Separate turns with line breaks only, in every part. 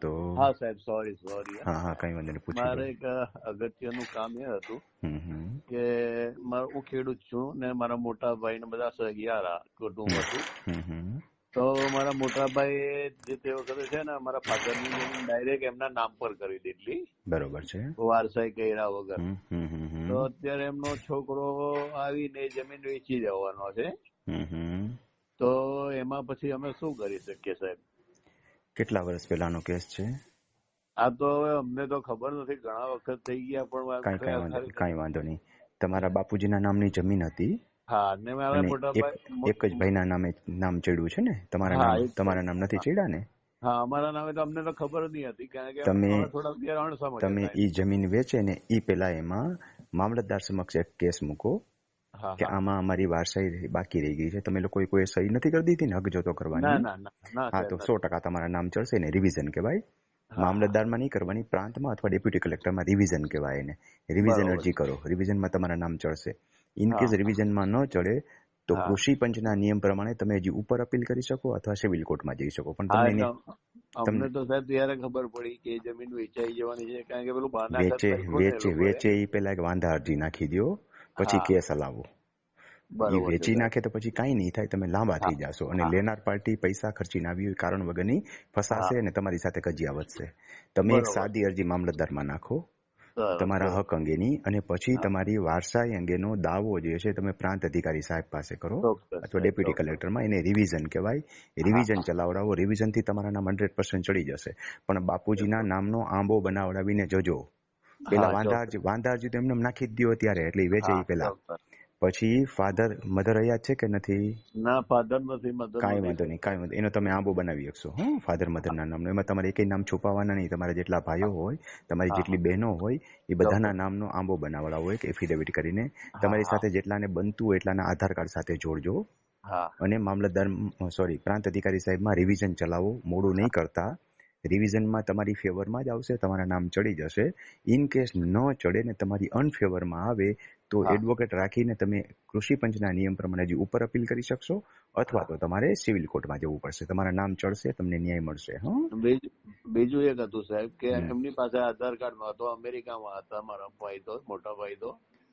તો
હા સાહેબ સોરી સોરી
હા. હા કઈ વાંધો નહીં પૂછી
મારે. એક અગત્યનું કામ એ હતું કે મારું હું ખેડૂત છું ને મારા મોટા ભાઈ ને બધા સહિયારા કુટુંબ હતું. તો મારા મોટા ભાઈ જે તે વખતે છે ને મારા ફાધરની જમીન ડાયરેક્ટ એમના નામ પર કરી દીધી
બરોબર છે.
વારસાઈ કર્યા વગર. તો અત્યારે એમનો છોકરો આવીને જમીન વેચી જવાનો છે. તો એમાં પછી અમે શું કરી શકીએ સાહેબ?
કેટલા વર્ષ પહેલાનો કેસ છે?
આ તો હવે અમને તો ખબર નથી ઘણા વખત થઈ ગયા પણ
કાંઈ કાંઈ વાંધો નહીં કાંઈ વાંધો નહીં. તમારા બાપુજીના નામની જમીન હતી
હા ને મારા મોટાભાઈ
એક
ભાઈ
એક જ ભાઈના નામે નામ ચડ્યું છે ને? તમારા નામ તમારા નામ નથી ચડ્યા ને?
હા અમારા નામે તો અમને તો ખબર નહીં હતી કારણ કે
તમે-
થોડા
તમે. ઈ જમીન વેચે ને ઈ પેલા એમાં મામલતદાર સમક્ષ એક કેસ મૂકો. કે આમાં અમારી વારસાઈ બાકી રહી ગઈ છે. તમે લોકો કોઈ સહી નથી કરી દીધી ને? હક જોતો કરવાની? હા તો સો ટકા તમારા નામ ચડશે ને? રિવિઝન કહેવાય? મામલતદારમાં નહીં કરવાની પ્રાંતમાં અથવા ડેપ્યુટી કલેક્ટરમાં રિવિઝન કહેવાય એને. રિવિઝન. અરજી કરો. રિવિઝનમાં તમારા નામ ચડશે. ઇન. કેસ રિવિઝનમાં ન ચડે તો કૃષિ પંચના નિયમ પ્રમાણે તમે હજી ઉપર અપીલ કરી શકો અથવા સિવિલ કોર્ટમાં જઈ શકો. પણ તમને
તમને તો સાહેબ ત્યારે ખબર પડી કે જમીન વેચાઈ જવાની છે કારણ કે પેલું
વેચે વેચે વેચે એ પેલા એક વાંધા અરજી નાખી દો પછી. કેસ હલાવો. વેચી નાખે તો પછી કાંઈ નહીં થાય તમે લાંબા થઈ. જાશો. અને લેનાર પાર્ટી પૈસા ખર્ચીને આવી હોય કારણ વગરની ફસાશે અને તમારી સાથે કજિયા વધશે. તમે એક સાદી અરજી મામલતદારમાં નાખો. તમારા હક અંગેની અને પછી તમારી વારસાઈ અંગેનો દાવો જે છે તમે પ્રાંત અધિકારી સાહેબ પાસે કરો અથવા ડેપ્યુટી. કલેક્ટરમાં એને રિવિઝન કહેવાય. રિવિઝન ચલાવડાવો. રિવિઝનથી તમારા નામ હંડ્રેડ પર્સન્ટ ચડી જશે. પણ બાપુજીના નામનો આંબો બનાવડાવીને જજો. પેલા
હા,
વાંધા
ચોક્કસ.
અરજી વાંધા અરજી તો એમને નાખી જ દો અત્યારે એટલે વેચે પેલા. પછી ફાધર મધર અહીંયા છે કે નથી?
ના ફાધર નથી મધર
કાંઈ વાંધો નહીં કાંઈ વાંધો એનો તમે આંબો બનાવી શકશો હા ફાધર મધરના નામનો. એમાં તમારે એકય નામ છુપાવવાના નહીં. તમારા જેટલા ભાઈઓ હોય તમારી જેટલી બહેનો હોય એ બધાના નામનો આંબો બનાવડાવો કે એફિડેવિટ કરીને. તમારી. સાથે જેટલાને બનતું હોય એટલાના આધાર કાર્ડ સાથે જોડજો. અને મામલતદાર સોરી પ્રાંત અધિકારી સાહેબમાં રિવિઝન ચલાવો. મોડું નહીં કરતા. રિવિઝનમાં તમારી ફેવરમાં જ આવશે તમારા નામ ચડી જશે. ઇન કેસ ન ચડે ને તમારી અનફેવરમાં આવે તો એડવોકેટ રાખીને તમે કૃષિ પંચના નિયમ પ્રમાણે હજી ઉપર અપીલ કરી શકશો અથવા તો તમારે સિવિલ કોર્ટમાં જવું પડશે. તમારા નામ ચડશે તમને ન્યાય મળશે હા.
બીજું એક હતું સાહેબ કે એમની પાસે આધાર કાર્ડ નહોતો અમેરિકામાં હતા મારા ભાઈ તો મોટા ભાઈ તો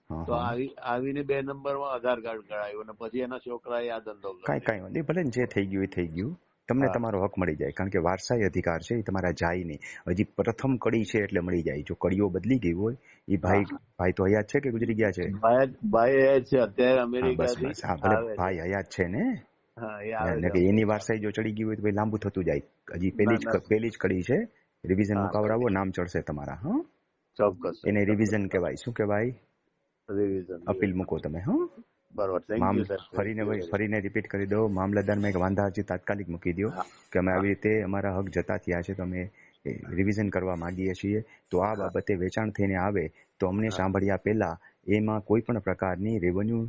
તો આવી આવીને બે નંબરમાં આધાર કાર્ડ કરાયું અને પછી એના છોકરાએ આ ધંધો
કાંઈ કાંઈ વાંધો ભલે જે થઈ ગયું એ થઈ ગયું. તમને તમારો હક મળી જાય. કારણ કે વારસાઈ અધિકાર છે એ તમારા જાય નહીં હજી પ્રથમ કડી છે એટલે મળી જાય. જો કડીઓ બદલી ગઈ હોય એ ભાઈ ભાઈ તો હયાત છે કે ગુજરી ગયા છે?
ભાઈ છે. અત્યારે
હયાત છે. ને? એટલે કે એની વારસાઈ જો ચડી ગઈ હોય તો ભાઈ લાંબુ થતું જાય. હજી પેલી જ. પેલી જ કડી છે. રિવિઝન મુકાવડાવો નામ ચડશે તમારા હા?
ચોક્કસ
એને રિવિઝન કહેવાય. શું કહેવાય?
રિવિઝન
અપીલ મૂકો તમે હા?
બરોબર. થેન્ક યુ સર
ફરીને ફરીને રિપીટ કરી દો મામલતદારમાં એક વાંધા અરજી તાત્કાલિક મૂકી દો કે અમે આવી રીતે અમારા હક જતા થયા છે. તો અમે રિવિઝન કરવા માંગીએ છીએ. તો આ બાબતે વેચાણ થઈને આવે તો અમને સાંભળ્યા પહેલા એમાં કોઈ પણ પ્રકારની રેવન્યુ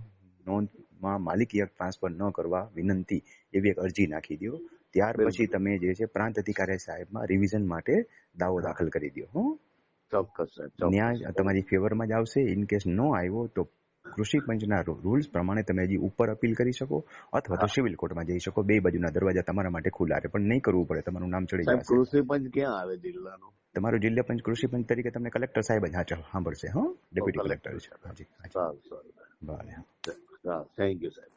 નોંધમાં માલિકી હક ટ્રાન્સફર ન કરવા વિનંતી એવી એક અરજી નાખી દો ત્યાર પછી તમે જે છે પ્રાંત અધિકારી સાહેબમાં રિવિઝન માટે દાવો દાખલ કરી દો હો?
ચોક્કસ
ન્યાય તમારી ફેવરમાં જ આવશે. ઇન કેસ ન આવ્યો તો કૃષિ પંચના રૂલ્સ પ્રમાણે તમે હજી ઉપર અપીલ કરી શકો અથવા તો સિવિલ કોર્ટમાં જઈ શકો. બે બાજુના દરવાજા તમારા માટે ખુલ્લા રહે પણ નહીં કરવું પડે તમારું નામ ચડી જાય
કૃષિ પંચ ક્યાં આવે જિલ્લાનું?
તમારું જિલ્લા પંચ કૃષિ પંચ તરીકે તમને કલેક્ટર સાહેબ જ હાચર સાંભળશે હા? ડેપ્યુટી કલેક્ટર છે. હાજી ભલે
થેન્ક યુ સાહેબ.